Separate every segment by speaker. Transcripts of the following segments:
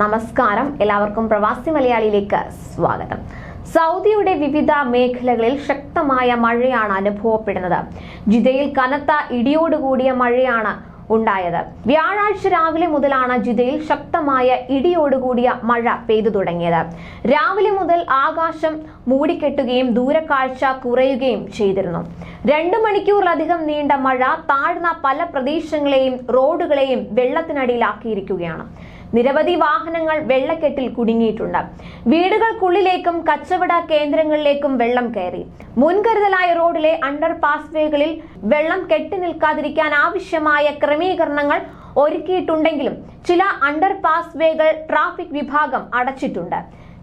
Speaker 1: നമസ്കാരം. എല്ലാവർക്കും പ്രവാസി മലയാളിയിലേക്ക് സ്വാഗതം. സൗദിയുടെ വിവിധ മേഖലകളിൽ ശക്തമായ മഴയാണ് അനുഭവപ്പെടുന്നത്. ജിദയിൽ കനത്ത ഇടിയോടുകൂടിയ മഴയാണ് ഉണ്ടായത്. വ്യാഴാഴ്ച രാവിലെ മുതലാണ് ജിദയിൽ ശക്തമായ ഇടിയോടുകൂടിയ മഴ പെയ്തു തുടങ്ങിയത്. രാവിലെ മുതൽ ആകാശം മൂടിക്കെട്ടുകയും ദൂരക്കാഴ്ച കുറയുകയും ചെയ്തിരുന്നു. രണ്ടു മണിക്കൂറിലധികം നീണ്ട മഴ താഴ്ന്ന പല പ്രദേശങ്ങളെയും റോഡുകളെയും വെള്ളത്തിനടിയിലാക്കിയിരിക്കുകയാണ്. നിരവധി വാഹനങ്ങൾ വെള്ളക്കെട്ടിൽ കുടുങ്ങിയിട്ടുണ്ട്. വീടുകൾക്കുള്ളിലേക്കും കച്ചവട കേന്ദ്രങ്ങളിലേക്കും വെള്ളം കയറി. മുൻകരുതലായ റോഡിലെ അണ്ടർ പാസ്വേകളിൽ വെള്ളം കെട്ടി നിൽക്കാതിരിക്കാൻ ആവശ്യമായ ക്രമീകരണങ്ങൾ ഒരുക്കിയിട്ടുണ്ടെങ്കിലും ചില അണ്ടർ പാസ്വേകൾ ട്രാഫിക് വിഭാഗം അടച്ചിട്ടുണ്ട്.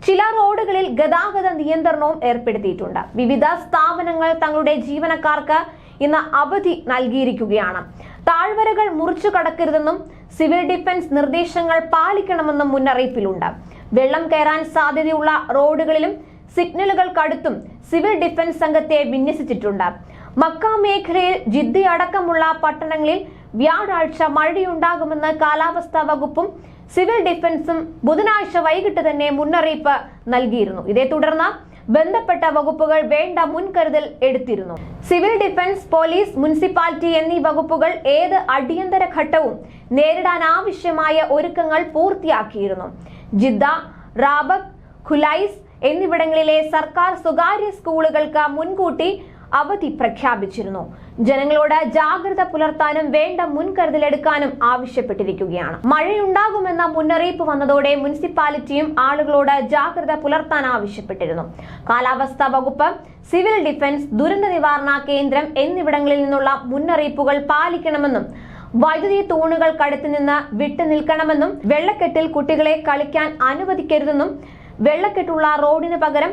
Speaker 1: ചില റോഡുകളിൽ ഗതാഗത നിയന്ത്രണവും ഏർപ്പെടുത്തിയിട്ടുണ്ട്. വിവിധ സ്ഥാപനങ്ങൾ തങ്ങളുടെ ജീവനക്കാർക്ക് ഇന്ന് അവധി നൽകിയിരിക്കുകയാണ്. താഴ്വരകൾ മുറിച്ചു കടക്കരുതെന്നും സിവിൽ ഡിഫൻസ് നിർദ്ദേശങ്ങൾ പാലിക്കണമെന്നും മുന്നറിയിപ്പിലുണ്ട്. വെള്ളം കയറാൻ സാധ്യതയുള്ള റോഡുകളിലും സിഗ്നലുകൾക്കടുത്തും സിവിൽ ഡിഫൻസ് സംഘത്തെ വിന്യസിച്ചിട്ടുണ്ട്. മക്ക മേഖലയിൽ ജിദ്ദയടക്കമുള്ള പട്ടണങ്ങളിൽ വ്യാഴാഴ്ച മഴയുണ്ടാകുമെന്ന് കാലാവസ്ഥാ വകുപ്പും സിവിൽ ഡിഫൻസും ബുധനാഴ്ച വൈകിട്ട് തന്നെ മുന്നറിയിപ്പ് നൽകിയിരുന്നു. ഇതേ തുടർന്ന് ബന്ധപ്പെട്ട വകുപ്പുകൾ വേണ്ട മുൻകരുതൽ എടുത്തിരുന്നു. സിവിൽ ഡിഫൻസ് പോലീസ് മുനിസിപ്പാലിറ്റി എന്നീ വകുപ്പുകൾ ഏത് അടിയന്തര ഘട്ടവും നേരിടാൻ ആവശ്യമായ ഒരുക്കങ്ങൾ പൂർത്തിയാക്കിയിരുന്നു. ജിദ്ദ റാബക് ഖുലൈസ് എന്നിവിടങ്ങളിലെ സർക്കാർ സ്വകാര്യ സ്കൂളുകൾക്ക് മുൻകൂട്ടി അവധി പ്രഖ്യാപിച്ചിരുന്നു. ജനങ്ങളോട് ജാഗ്രത പുലർത്താനും വേണ്ട മുൻകരുതലെടുക്കാനും ആവശ്യപ്പെട്ടിരിക്കുകയാണ്. മഴയുണ്ടാകുമെന്ന മുന്നറിയിപ്പ് വന്നതോടെ മുനിസിപ്പാലിറ്റിയും ആളുകളോട് ജാഗ്രത പുലർത്താൻ ആവശ്യപ്പെട്ടിരുന്നു. കാലാവസ്ഥാ വകുപ്പ് സിവിൽ ഡിഫൻസ് ദുരന്ത നിവാരണ കേന്ദ്രം എന്നിവിടങ്ങളിൽ നിന്നുള്ള മുന്നറിയിപ്പുകൾ പാലിക്കണമെന്നും വൈദ്യുതി തൂണുകൾക്കടുത്ത് നിന്ന് വിട്ടു നിൽക്കണമെന്നും വെള്ളക്കെട്ടിൽ കുട്ടികളെ കളിക്കാൻ അനുവദിക്കരുതെന്നും വെള്ളക്കെട്ടുള്ള റോഡിന് പകരം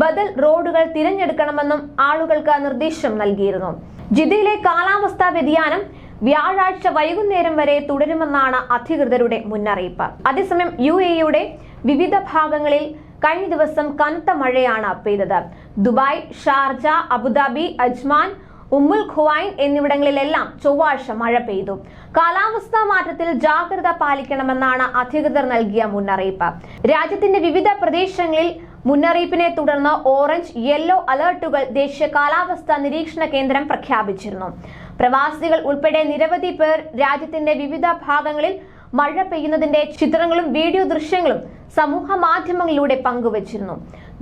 Speaker 1: ബദൽ റോഡുകൾ തിരഞ്ഞെടുക്കണമെന്നും ആളുകൾക്ക് നിർദ്ദേശം നൽകിയിരുന്നു. ജിദ്ദയിലെ കാലാവസ്ഥാ വ്യതിയാനം വ്യാഴാഴ്ച വൈകുന്നേരം വരെ തുടരുമെന്നാണ് അധികൃതരുടെ മുന്നറിയിപ്പ്. അതേസമയം യു എയുടെ വിവിധ ഭാഗങ്ങളിൽ കഴിഞ്ഞ ദിവസം കനത്ത മഴയാണ് പെയ്തത്. Dubai Sharjah Abu Dhabi Ajman Umm al Quwain എന്നിവിടങ്ങളിലെല്ലാം ചൊവ്വാഴ്ച മഴ പെയ്തു. കാലാവസ്ഥാ മാറ്റത്തിൽ ജാഗ്രത പാലിക്കണമെന്നാണ് അധികൃതർ നൽകിയ മുന്നറിയിപ്പ്. രാജ്യത്തിന്റെ വിവിധ പ്രദേശങ്ങളിൽ മുന്നറിയിപ്പിനെ തുടർന്ന് ഓറഞ്ച് യെല്ലോ അലർട്ടുകൾ ദേശീയ കാലാവസ്ഥാ നിരീക്ഷണ കേന്ദ്രം പ്രഖ്യാപിച്ചിരുന്നു. പ്രവാസികൾ ഉൾപ്പെടെ നിരവധി പേർ രാജ്യത്തിന്റെ വിവിധ ഭാഗങ്ങളിൽ മഴ പെയ്യുന്നതിന്റെ ചിത്രങ്ങളും വീഡിയോ ദൃശ്യങ്ങളും സമൂഹ മാധ്യമങ്ങളിലൂടെ പങ്കുവച്ചിരുന്നു.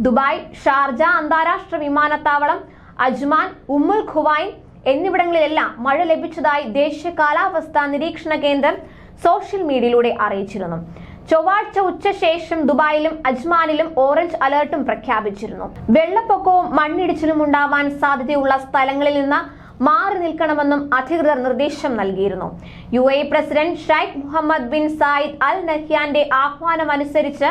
Speaker 1: ദുബായ് ഷാർജ അന്താരാഷ്ട്ര വിമാനത്താവളം അജ്മാൻ ഉമ്മുൽ ഖുവൈൻ എന്നിവിടങ്ങളിലെല്ലാം മഴ ലഭിച്ചതായി ദേശീയ കാലാവസ്ഥാ നിരീക്ഷണ കേന്ദ്രം സോഷ്യൽ മീഡിയയിലൂടെ അറിയിച്ചിരുന്നു. ചൊവ്വാഴ്ച ഉച്ചശേഷം ദുബായിലും അജ്മാനിലും ഓറഞ്ച് അലർട്ടും പ്രഖ്യാപിച്ചിരുന്നു. വെള്ളപ്പൊക്കവും മണ്ണിടിച്ചിലും ഉണ്ടാവാൻ സാധ്യതയുള്ള സ്ഥലങ്ങളിൽ നിന്ന് മാറി നിൽക്കണമെന്നും അധികൃതർ നിർദ്ദേശം നൽകിയിരുന്നു. U A president Sheikh Mohammed bin Zayed Al നഹ്യാന്റെ ആഹ്വാനമനുസരിച്ച്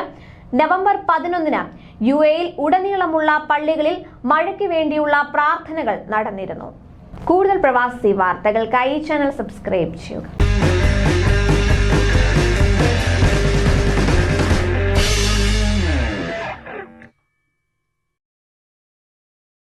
Speaker 1: നവംബർ പതിനൊന്നിന് യു എയിൽ ഉടനീളമുള്ള പള്ളികളിൽ മഴയ്ക്ക് വേണ്ടിയുള്ള പ്രാർത്ഥനകൾ നടന്നിരുന്നു. കൂടുതൽ പ്രവാസി വാർത്തകൾക്കായി ചാനൽ സബ്സ്ക്രൈബ് ചെയ്യുക.